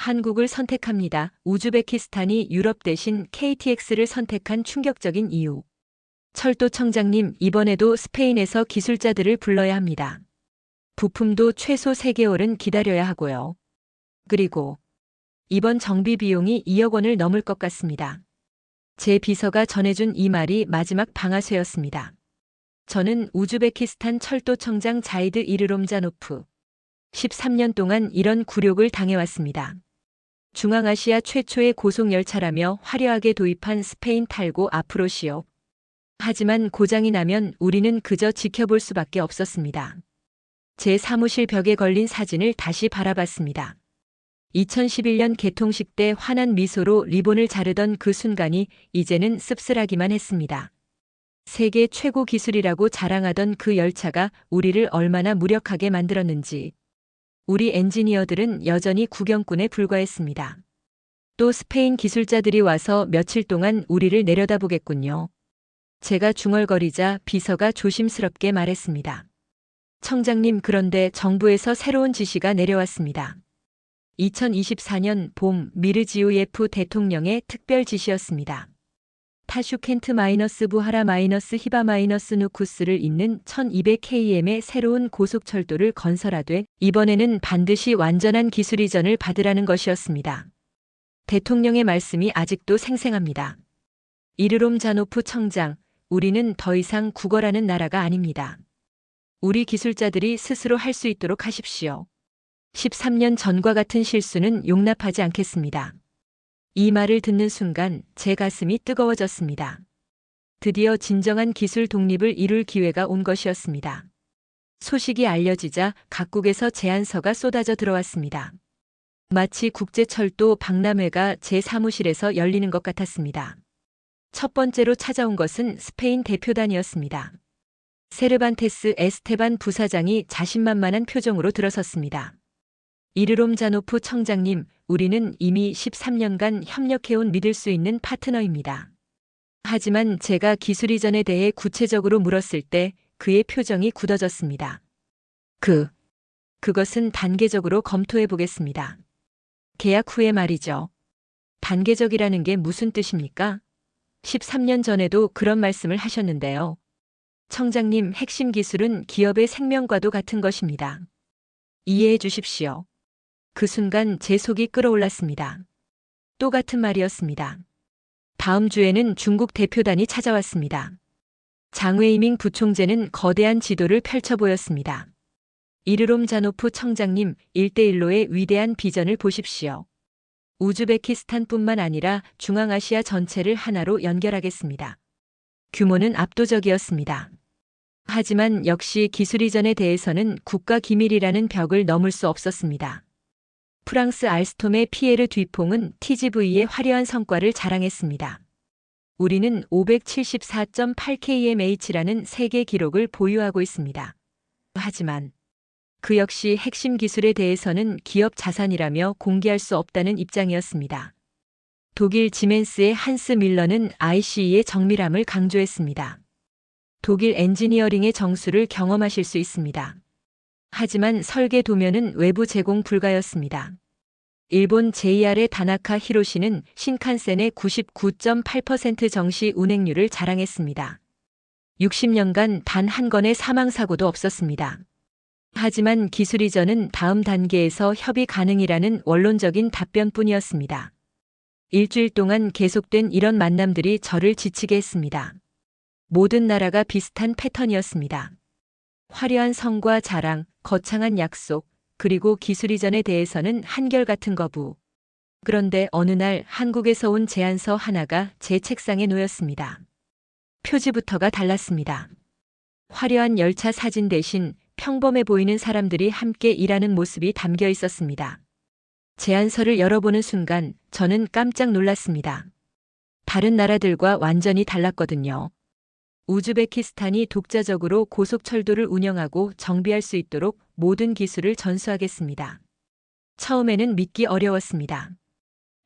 한국을 선택합니다. 우즈베키스탄이 유럽 대신 KTX를 선택한 충격적인 이유. 철도청장님, 이번에도 스페인에서 기술자들을 불러야 합니다. 부품도 최소 3개월은 기다려야 하고요. 그리고 이번 정비 비용이 2억 원을 넘을 것 같습니다. 제 비서가 전해준 이 말이 마지막 방아쇠였습니다. 저는 우즈베키스탄 철도청장 자이드 이르롬자노프. 13년 동안 이런 굴욕을 당해왔습니다. 중앙아시아 최초의 고속열차라며 화려하게 도입한 스페인 탈고 앞으로시오. 하지만 고장이 나면 우리는 그저 지켜볼 수밖에 없었습니다. 제 사무실 벽에 걸린 사진을 다시 바라봤습니다. 2011년 개통식 때 환한 미소로 리본을 자르던 그 순간이 이제는 씁쓸하기만 했습니다. 세계 최고 기술이라고 자랑하던 그 열차가 우리를 얼마나 무력하게 만들었는지. 우리 엔지니어들은 여전히 구경꾼에 불과했습니다. 또 스페인 기술자들이 와서 며칠 동안 우리를 내려다보겠군요. 제가 중얼거리자 비서가 조심스럽게 말했습니다. 청장님 그런데 정부에서 새로운 지시가 내려왔습니다. 2024년 봄 미르지오예프 대통령의 특별 지시였습니다. 타슈켄트 마이너스 부하라 마이너스 히바 마이너스 누쿠스를 잇는 1200km의 새로운 고속철도를 건설하되 이번에는 반드시 완전한 기술 이전을 받으라는 것이었습니다. 대통령의 말씀이 아직도 생생합니다. 이르롬 자노프 청장, 우리는 더 이상 국어라는 나라가 아닙니다. 우리 기술자들이 스스로 할 수 있도록 하십시오. 13년 전과 같은 실수는 용납하지 않겠습니다. 이 말을 듣는 순간 제 가슴이 뜨거워졌습니다. 드디어 진정한 기술 독립을 이룰 기회가 온 것이었습니다. 소식이 알려지자 각국에서 제안서가 쏟아져 들어왔습니다. 마치 국제철도 박람회가 제 사무실에서 열리는 것 같았습니다. 첫 번째로 찾아온 것은 스페인 대표단이었습니다. 세르반테스 에스테반 부사장이 자신만만한 표정으로 들어섰습니다. 이르롬 자노프 청장님, 우리는 이미 13년간 협력해온 믿을 수 있는 파트너입니다. 하지만 제가 기술 이전에 대해 구체적으로 물었을 때 그의 표정이 굳어졌습니다. 그, 그것은 단계적으로 검토해 보겠습니다. 계약 후에 말이죠. 단계적이라는 게 무슨 뜻입니까? 13년 전에도 그런 말씀을 하셨는데요. 청장님, 핵심 기술은 기업의 생명과도 같은 것입니다. 이해해 주십시오. 그 순간 제 속이 끓어올랐습니다. 또 같은 말이었습니다. 다음 주에는 중국 대표단이 찾아왔습니다. 장웨이밍 부총재는 거대한 지도를 펼쳐 보였습니다. 이르롬 자노프 청장님, 1대1로의 위대한 비전을 보십시오. 우즈베키스탄뿐만 아니라 중앙아시아 전체를 하나로 연결하겠습니다. 규모는 압도적이었습니다. 하지만 역시 기술 이전에 대해서는 국가 기밀이라는 벽을 넘을 수 없었습니다. 프랑스 알스톰의 피에르 뒤퐁은 TGV의 화려한 성과를 자랑했습니다. 우리는 574.8kmh라는 세계 기록을 보유하고 있습니다. 하지만 그 역시 핵심 기술에 대해서는 기업 자산이라며 공개할 수 없다는 입장이었습니다. 독일 지멘스의 한스 밀러는 ICE의 정밀함을 강조했습니다. 독일 엔지니어링의 정수를 경험하실 수 있습니다. 하지만 설계 도면은 외부 제공 불가였습니다. 일본 JR의 다나카 히로시는 신칸센의 99.8% 정시 운행률을 자랑했습니다. 60년간 단 한 건의 사망사고도 없었습니다. 하지만 기술 이전은 다음 단계에서 협의 가능이라는 원론적인 답변뿐이었습니다. 일주일 동안 계속된 이런 만남들이 저를 지치게 했습니다. 모든 나라가 비슷한 패턴이었습니다. 화려한 성과 자랑, 거창한 약속, 그리고 기술 이전에 대해서는 한결같은 거부. 그런데 어느 날 한국에서 온 제안서 하나가 제 책상에 놓였습니다. 표지부터가 달랐습니다. 화려한 열차 사진 대신 평범해 보이는 사람들이 함께 일하는 모습이 담겨 있었습니다. 제안서를 열어보는 순간 저는 깜짝 놀랐습니다. 다른 나라들과 완전히 달랐거든요. 우즈베키스탄이 독자적으로 고속철도를 운영하고 정비할 수 있도록 모든 기술을 전수하겠습니다. 처음에는 믿기 어려웠습니다.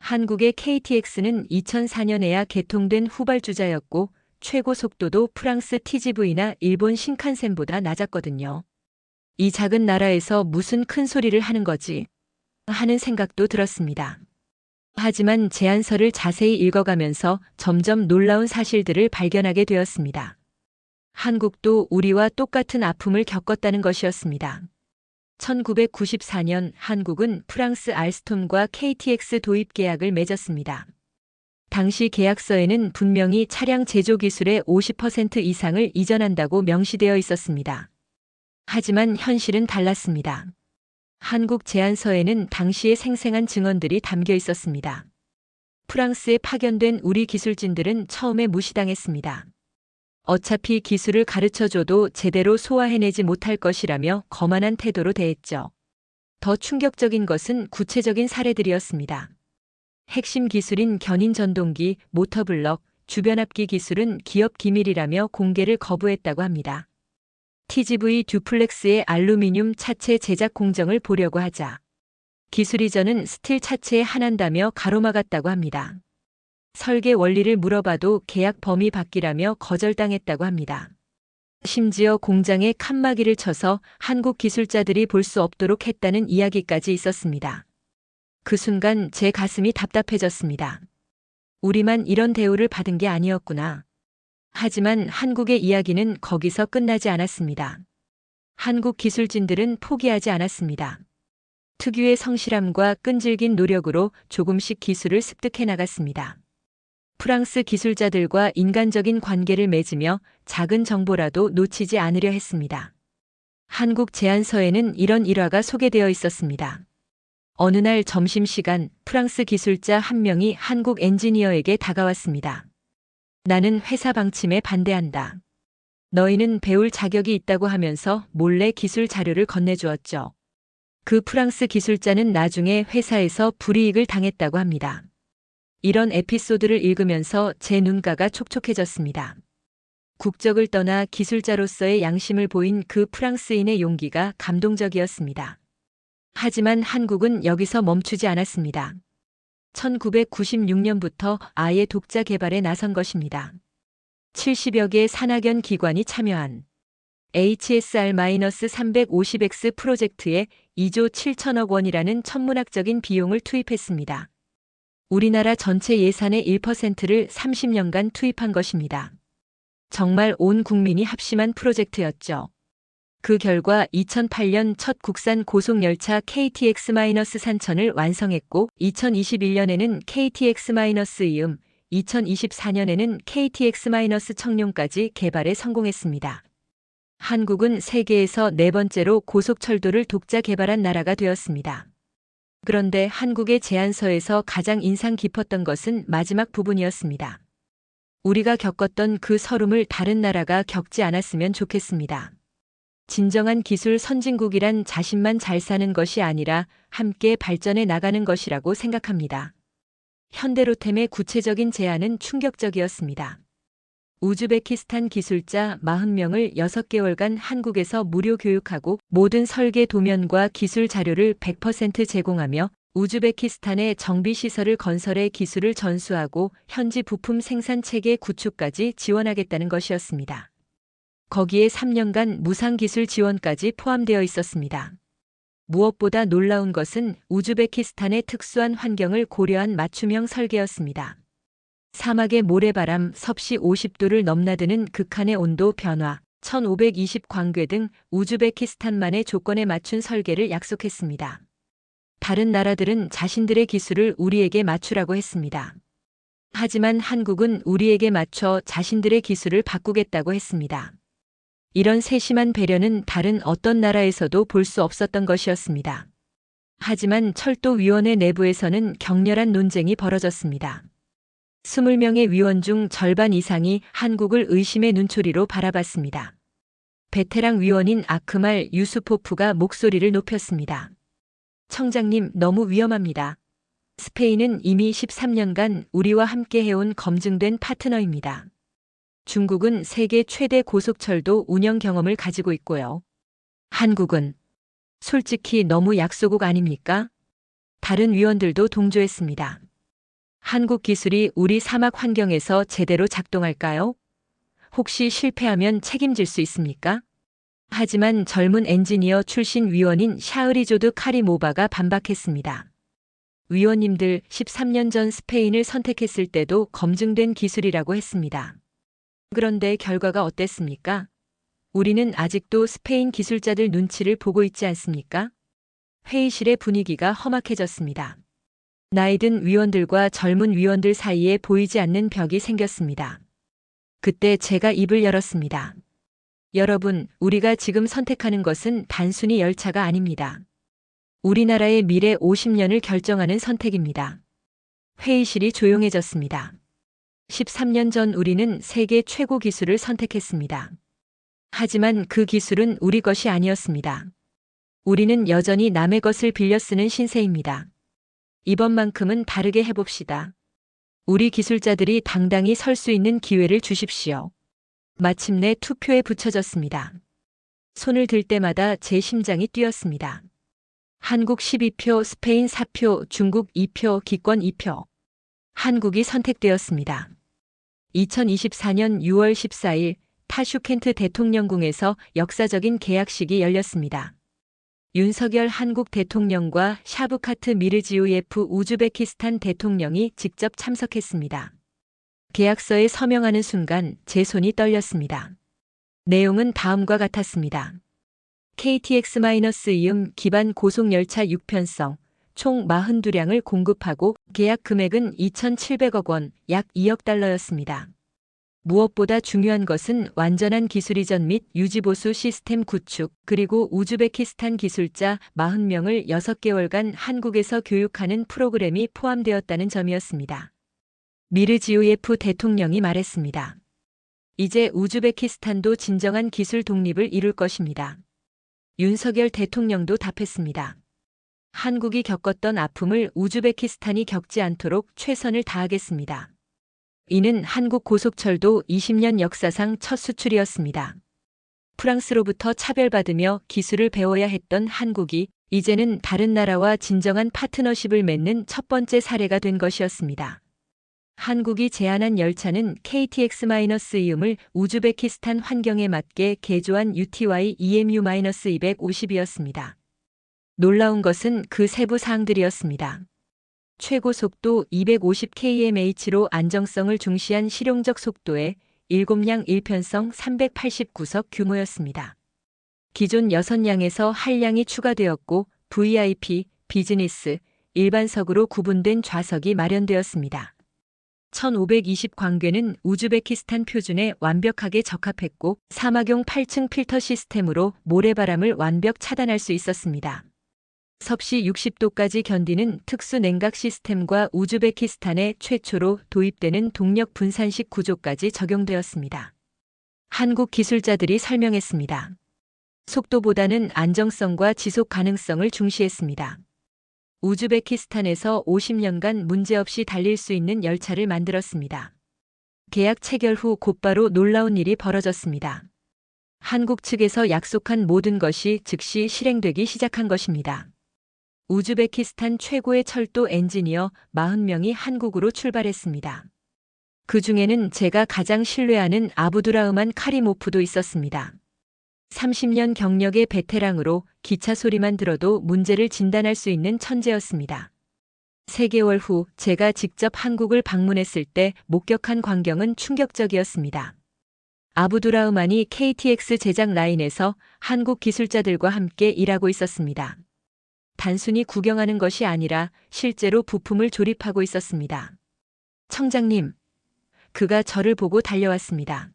한국의 KTX는 2004년에야 개통된 후발주자였고 최고 속도도 프랑스 TGV나 일본 신칸센보다 낮았거든요. 이 작은 나라에서 무슨 큰 소리를 하는 거지? 하는 생각도 들었습니다. 하지만 제안서를 자세히 읽어가면서 점점 놀라운 사실들을 발견하게 되었습니다. 한국도 우리와 똑같은 아픔을 겪었다는 것이었습니다. 1994년 한국은 프랑스 알스톰과 KTX 도입 계약을 맺었습니다. 당시 계약서에는 분명히 차량 제조 기술의 50% 이상을 이전한다고 명시되어 있었습니다. 하지만 현실은 달랐습니다. 한국 제안서에는 당시의 생생한 증언들이 담겨 있었습니다. 프랑스에 파견된 우리 기술진들은 처음에 무시당했습니다. 어차피 기술을 가르쳐 줘도 제대로 소화해내지 못할 것이라며 거만한 태도로 대했죠. 더 충격적인 것은 구체적인 사례들이었습니다. 핵심 기술인 견인 전동기, 모터블럭, 주변압기 기술은 기업 기밀이라며 공개를 거부했다고 합니다. TGV 듀플렉스의 알루미늄 차체 제작 공정을 보려고 하자 기술 이전은 스틸 차체에 한한다며 가로막았다고 합니다. 설계 원리를 물어봐도 계약 범위 밖이라며 거절당했다고 합니다. 심지어 공장에 칸막이를 쳐서 한국 기술자들이 볼 수 없도록 했다는 이야기까지 있었습니다. 그 순간 제 가슴이 답답해졌습니다. 우리만 이런 대우를 받은 게 아니었구나. 하지만 한국의 이야기는 거기서 끝나지 않았습니다. 한국 기술진들은 포기하지 않았습니다. 특유의 성실함과 끈질긴 노력으로 조금씩 기술을 습득해 나갔습니다. 프랑스 기술자들과 인간적인 관계를 맺으며 작은 정보라도 놓치지 않으려 했습니다. 한국 제안서에는 이런 일화가 소개되어 있었습니다. 어느 날 점심시간 프랑스 기술자 한 명이 한국 엔지니어에게 다가왔습니다. 나는 회사 방침에 반대한다. 너희는 배울 자격이 있다고 하면서 몰래 기술 자료를 건네주었죠. 그 프랑스 기술자는 나중에 회사에서 불이익을 당했다고 합니다. 이런 에피소드를 읽으면서 제 눈가가 촉촉해졌습니다. 국적을 떠나 기술자로서의 양심을 보인 그 프랑스인의 용기가 감동적이었습니다. 하지만 한국은 여기서 멈추지 않았습니다. 1996년부터 아예 독자 개발에 나선 것입니다. 70여 개 산학연 기관이 참여한 HSR-350X 프로젝트에 2조 7천억 원이라는 천문학적인 비용을 투입했습니다. 우리나라 전체 예산의 1%를 30년간 투입한 것입니다. 정말 온 국민이 합심한 프로젝트였죠. 그 결과 2008년 첫 국산 고속열차 KTX-산천을 완성했고 2021년에는 KTX-이음, 2024년에는 KTX-청룡까지 개발에 성공했습니다. 한국은 세계에서 네 번째로 고속철도를 독자 개발한 나라가 되었습니다. 그런데 한국의 제안서에서 가장 인상 깊었던 것은 마지막 부분이었습니다. 우리가 겪었던 그 서름을 다른 나라가 겪지 않았으면 좋겠습니다. 진정한 기술 선진국이란 자신만 잘 사는 것이 아니라 함께 발전해 나가는 것이라고 생각합니다. 현대로템의 구체적인 제안은 충격적이었습니다. 우즈베키스탄 기술자 40명을 6개월간 한국에서 무료 교육하고 모든 설계 도면과 기술 자료를 100% 제공하며 우즈베키스탄의 정비시설을 건설해 기술을 전수하고 현지 부품 생산 체계 구축까지 지원하겠다는 것이었습니다. 거기에 3년간 무상기술 지원까지 포함되어 있었습니다. 무엇보다 놀라운 것은 우즈베키스탄의 특수한 환경을 고려한 맞춤형 설계였습니다. 사막의 모래바람 섭씨 50도를 넘나드는 극한의 온도 변화, 1520 광괴 등 우즈베키스탄만의 조건에 맞춘 설계를 약속했습니다. 다른 나라들은 자신들의 기술을 우리에게 맞추라고 했습니다. 하지만 한국은 우리에게 맞춰 자신들의 기술을 바꾸겠다고 했습니다. 이런 세심한 배려는 다른 어떤 나라에서도 볼 수 없었던 것이었습니다. 하지만 철도위원회 내부에서는 격렬한 논쟁이 벌어졌습니다. 20명의 위원 중 절반 이상이 한국을 의심의 눈초리로 바라봤습니다. 베테랑 위원인 아크말 유수포프가 목소리를 높였습니다. 청장님 너무 위험합니다. 스페인은 이미 13년간 우리와 함께 해온 검증된 파트너입니다. 중국은 세계 최대 고속철도 운영 경험을 가지고 있고요. 한국은 솔직히 너무 약소국 아닙니까? 다른 위원들도 동조했습니다. 한국 기술이 우리 사막 환경에서 제대로 작동할까요? 혹시 실패하면 책임질 수 있습니까? 하지만 젊은 엔지니어 출신 위원인 샤흐리조드 카리모바가 반박했습니다. 위원님들 13년 전 스페인을 선택했을 때도 검증된 기술이라고 했습니다. 그런데 결과가 어땠습니까? 우리는 아직도 스페인 기술자들 눈치를 보고 있지 않습니까? 회의실의 분위기가 험악해졌습니다. 나이든 위원들과 젊은 위원들 사이에 보이지 않는 벽이 생겼습니다. 그때 제가 입을 열었습니다. 여러분, 우리가 지금 선택하는 것은 단순히 열차가 아닙니다. 우리나라의 미래 50년을 결정하는 선택입니다. 회의실이 조용해졌습니다. 13년 전 우리는 세계 최고 기술을 선택했습니다. 하지만 그 기술은 우리 것이 아니었습니다. 우리는 여전히 남의 것을 빌려 쓰는 신세입니다. 이번만큼은 다르게 해봅시다. 우리 기술자들이 당당히 설 수 있는 기회를 주십시오. 마침내 투표에 붙여졌습니다. 손을 들 때마다 제 심장이 뛰었습니다. 한국 12표, 스페인 4표, 중국 2표, 기권 2표. 한국이 선택되었습니다. 2024년 6월 14일 타슈켄트 대통령궁에서 역사적인 계약식이 열렸습니다. 윤석열 한국 대통령과 샤브카트 미르지우예프 우즈베키스탄 대통령이 직접 참석했습니다. 계약서에 서명하는 순간 제 손이 떨렸습니다. 내용은 다음과 같았습니다. KTX-이음 기반 고속열차 6편성 총 42량을 공급하고 계약 금액은 2,700억 원, 약 2억 달러였습니다. 무엇보다 중요한 것은 완전한 기술 이전 및 유지보수 시스템 구축, 그리고 우즈베키스탄 기술자 40명을 6개월간 한국에서 교육하는 프로그램이 포함되었다는 점이었습니다. 미르지오예프 대통령이 말했습니다. 이제 우즈베키스탄도 진정한 기술 독립을 이룰 것입니다. 윤석열 대통령도 답했습니다. 한국이 겪었던 아픔을 우즈베키스탄이 겪지 않도록 최선을 다하겠습니다. 이는 한국 고속철도 20년 역사상 첫 수출이었습니다. 프랑스로부터 차별받으며 기술을 배워야 했던 한국이 이제는 다른 나라와 진정한 파트너십을 맺는 첫 번째 사례가 된 것이었습니다. 한국이 제안한 열차는 KTX-이음을 우즈베키스탄 환경에 맞게 개조한 UTY EMU-250이었습니다. 놀라운 것은 그 세부 사항들이었습니다. 최고 속도 250kmh로 안정성을 중시한 실용적 속도에 7량 1편성 389석 규모였습니다. 기존 6량에서 한량이 추가되었고 VIP, 비즈니스, 일반석으로 구분된 좌석이 마련되었습니다. 1520 광궤는 우즈베키스탄 표준에 완벽하게 적합했고 사막용 8층 필터 시스템으로 모래바람을 완벽 차단할 수 있었습니다. 섭씨 60도까지 견디는 특수 냉각 시스템과 우즈베키스탄에 최초로 도입되는 동력 분산식 구조까지 적용되었습니다. 한국 기술자들이 설명했습니다. 속도보다는 안정성과 지속 가능성을 중시했습니다. 우즈베키스탄에서 50년간 문제없이 달릴 수 있는 열차를 만들었습니다. 계약 체결 후 곧바로 놀라운 일이 벌어졌습니다. 한국 측에서 약속한 모든 것이 즉시 실행되기 시작한 것입니다. 우즈베키스탄 최고의 철도 엔지니어 40명이 한국으로 출발했습니다. 그 중에는 제가 가장 신뢰하는 아부두라흐만 카리모프도 있었습니다. 30년 경력의 베테랑으로 기차 소리만 들어도 문제를 진단할 수 있는 천재였습니다. 3개월 후 제가 직접 한국을 방문했을 때 목격한 광경은 충격적이었습니다. 아부두라흐만이 KTX 제작 라인에서 한국 기술자들과 함께 일하고 있었습니다. 단순히 구경하는 것이 아니라 실제로 부품을 조립하고 있었습니다. 청장님, 그가 저를 보고 달려왔습니다.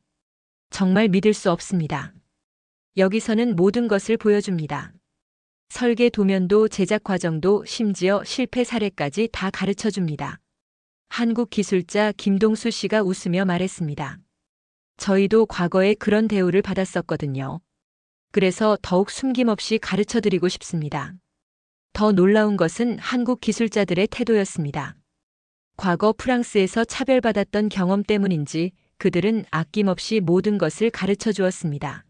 정말 믿을 수 없습니다. 여기서는 모든 것을 보여줍니다. 설계 도면도 제작 과정도 심지어 실패 사례까지 다 가르쳐 줍니다. 한국 기술자 김동수 씨가 웃으며 말했습니다. 저희도 과거에 그런 대우를 받았었거든요. 그래서 더욱 숨김없이 가르쳐 드리고 싶습니다. 더 놀라운 것은 한국 기술자들의 태도였습니다. 과거 프랑스에서 차별받았던 경험 때문인지 그들은 아낌없이 모든 것을 가르쳐 주었습니다.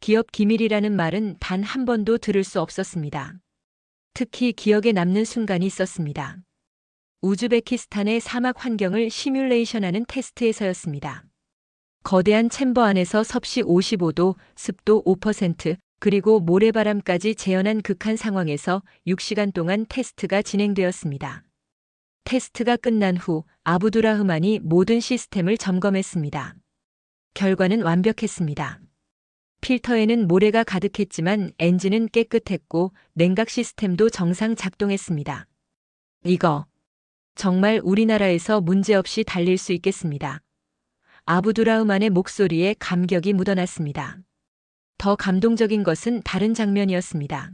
기업 기밀이라는 말은 단 한 번도 들을 수 없었습니다. 특히 기억에 남는 순간이 있었습니다. 우즈베키스탄의 사막 환경을 시뮬레이션하는 테스트에서였습니다. 거대한 챔버 안에서 섭씨 55도, 습도 5%, 그리고 모래바람까지 재현한 극한 상황에서 6시간 동안 테스트가 진행되었습니다. 테스트가 끝난 후 아부두라흐만이 모든 시스템을 점검했습니다. 결과는 완벽했습니다. 필터에는 모래가 가득했지만 엔진은 깨끗했고 냉각 시스템도 정상 작동했습니다. 이거 정말 우리나라에서 문제없이 달릴 수 있겠습니다. 아부두라흐만의 목소리에 감격이 묻어났습니다. 더 감동적인 것은 다른 장면이었습니다.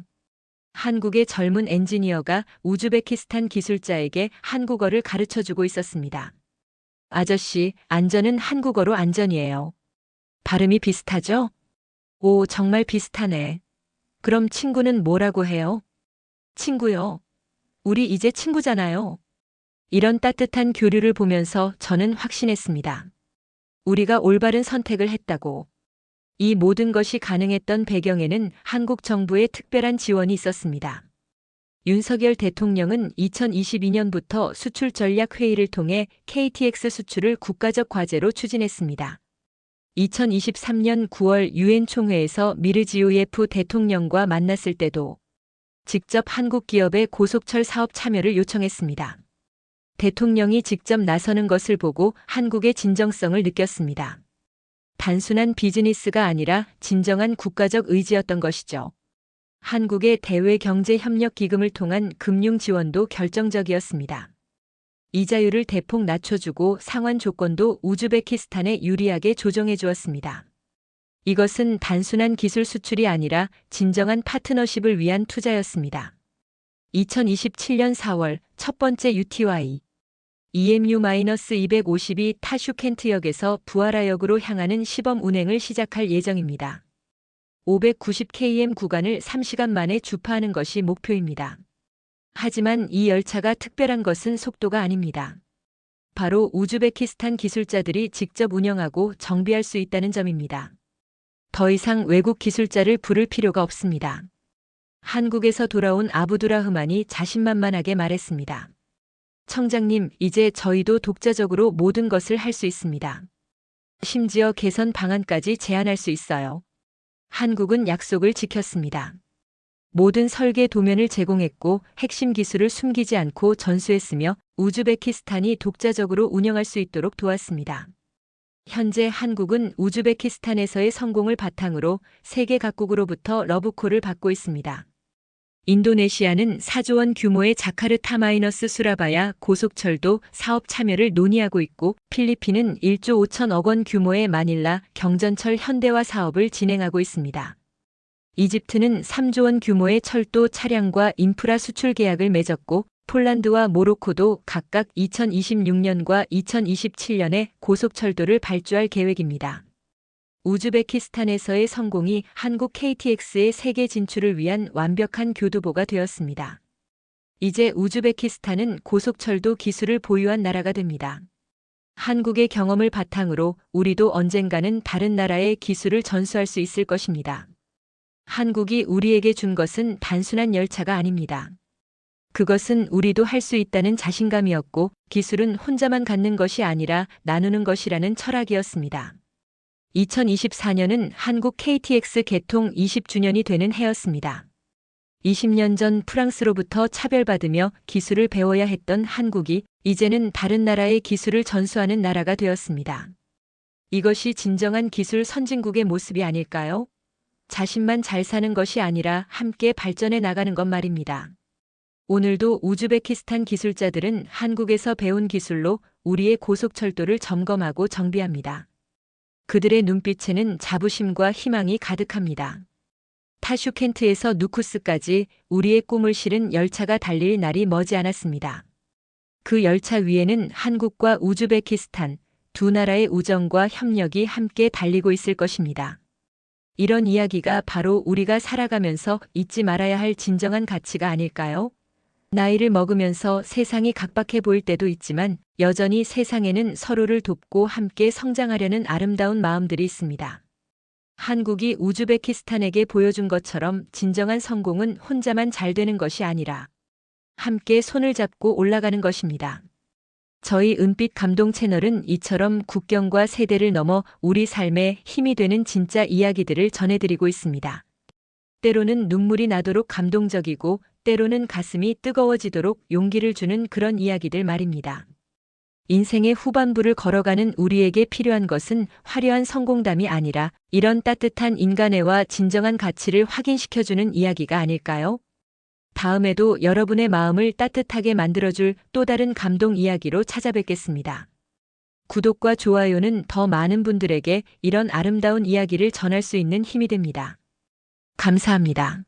한국의 젊은 엔지니어가 우즈베키스탄 기술자에게 한국어를 가르쳐 주고 있었습니다. 아저씨, 안전은 한국어로 안전이에요. 발음이 비슷하죠? 오, 정말 비슷하네. 그럼 친구는 뭐라고 해요? 친구요. 우리 이제 친구잖아요. 이런 따뜻한 교류를 보면서 저는 확신했습니다. 우리가 올바른 선택을 했다고. 이 모든 것이 가능했던 배경에는 한국 정부의 특별한 지원이 있었습니다. 윤석열 대통령은 2022년부터 수출 전략 회의를 통해 KTX 수출을 국가적 과제로 추진했습니다. 2023년 9월 유엔 총회에서 미르지오예프 대통령과 만났을 때도 직접 한국 기업의 고속철 사업 참여를 요청했습니다. 대통령이 직접 나서는 것을 보고 한국의 진정성을 느꼈습니다. 단순한 비즈니스가 아니라 진정한 국가적 의지였던 것이죠. 한국의 대외 경제 협력 기금을 통한 금융 지원도 결정적이었습니다. 이자율을 대폭 낮춰주고 상환 조건도 우즈베키스탄에 유리하게 조정해 주었습니다. 이것은 단순한 기술 수출이 아니라 진정한 파트너십을 위한 투자였습니다. 2027년 4월 첫 번째 UTY EMU-252 타슈켄트역에서 부하라역으로 향하는 시범 운행을 시작할 예정입니다. 590km 구간을 3시간 만에 주파하는 것이 목표입니다. 하지만 이 열차가 특별한 것은 속도가 아닙니다. 바로 우즈베키스탄 기술자들이 직접 운영하고 정비할 수 있다는 점입니다. 더 이상 외국 기술자를 부를 필요가 없습니다. 한국에서 돌아온 아부두라흐만이 자신만만하게 말했습니다. 청장님, 이제 저희도 독자적으로 모든 것을 할 수 있습니다. 심지어 개선 방안까지 제안할 수 있어요. 한국은 약속을 지켰습니다. 모든 설계 도면을 제공했고 핵심 기술을 숨기지 않고 전수했으며 우즈베키스탄이 독자적으로 운영할 수 있도록 도왔습니다. 현재 한국은 우즈베키스탄에서의 성공을 바탕으로 세계 각국으로부터 러브콜을 받고 있습니다. 인도네시아는 4조 원 규모의 자카르타 마이너스 수라바야 고속철도 사업 참여를 논의하고 있고 필리핀은 1조 5천억 원 규모의 마닐라 경전철 현대화 사업을 진행하고 있습니다. 이집트는 3조 원 규모의 철도 차량과 인프라 수출 계약을 맺었고 폴란드와 모로코도 각각 2026년과 2027년에 고속철도를 발주할 계획입니다. 우즈베키스탄에서의 성공이 한국 KTX의 세계 진출을 위한 완벽한 교두보가 되었습니다. 이제 우즈베키스탄은 고속철도 기술을 보유한 나라가 됩니다. 한국의 경험을 바탕으로 우리도 언젠가는 다른 나라의 기술을 전수할 수 있을 것입니다. 한국이 우리에게 준 것은 단순한 열차가 아닙니다. 그것은 우리도 할 수 있다는 자신감이었고 기술은 혼자만 갖는 것이 아니라 나누는 것이라는 철학이었습니다. 2024년은 한국 KTX 개통 20주년이 되는 해였습니다. 20년 전 프랑스로부터 차별받으며 기술을 배워야 했던 한국이 이제는 다른 나라의 기술을 전수하는 나라가 되었습니다. 이것이 진정한 기술 선진국의 모습이 아닐까요? 자신만 잘 사는 것이 아니라 함께 발전해 나가는 것 말입니다. 오늘도 우즈베키스탄 기술자들은 한국에서 배운 기술로 우리의 고속철도를 점검하고 정비합니다. 그들의 눈빛에는 자부심과 희망이 가득합니다. 타슈켄트에서 누쿠스까지 우리의 꿈을 실은 열차가 달릴 날이 머지 않았습니다. 그 열차 위에는 한국과 우즈베키스탄 두 나라의 우정과 협력이 함께 달리고 있을 것입니다. 이런 이야기가 바로 우리가 살아가면서 잊지 말아야 할 진정한 가치가 아닐까요? 나이를 먹으면서 세상이 각박해 보일 때도 있지만 여전히 세상에는 서로를 돕고 함께 성장하려는 아름다운 마음들이 있습니다. 한국이 우즈베키스탄에게 보여준 것처럼 진정한 성공은 혼자만 잘 되는 것이 아니라 함께 손을 잡고 올라가는 것입니다. 저희 은빛 감동 채널은 이처럼 국경과 세대를 넘어 우리 삶에 힘이 되는 진짜 이야기들을 전해드리고 있습니다. 때로는 눈물이 나도록 감동적이고 때로는 가슴이 뜨거워지도록 용기를 주는 그런 이야기들 말입니다. 인생의 후반부를 걸어가는 우리에게 필요한 것은 화려한 성공담이 아니라 이런 따뜻한 인간애와 진정한 가치를 확인시켜주는 이야기가 아닐까요? 다음에도 여러분의 마음을 따뜻하게 만들어줄 또 다른 감동 이야기로 찾아뵙겠습니다. 구독과 좋아요는 더 많은 분들에게 이런 아름다운 이야기를 전할 수 있는 힘이 됩니다. 감사합니다.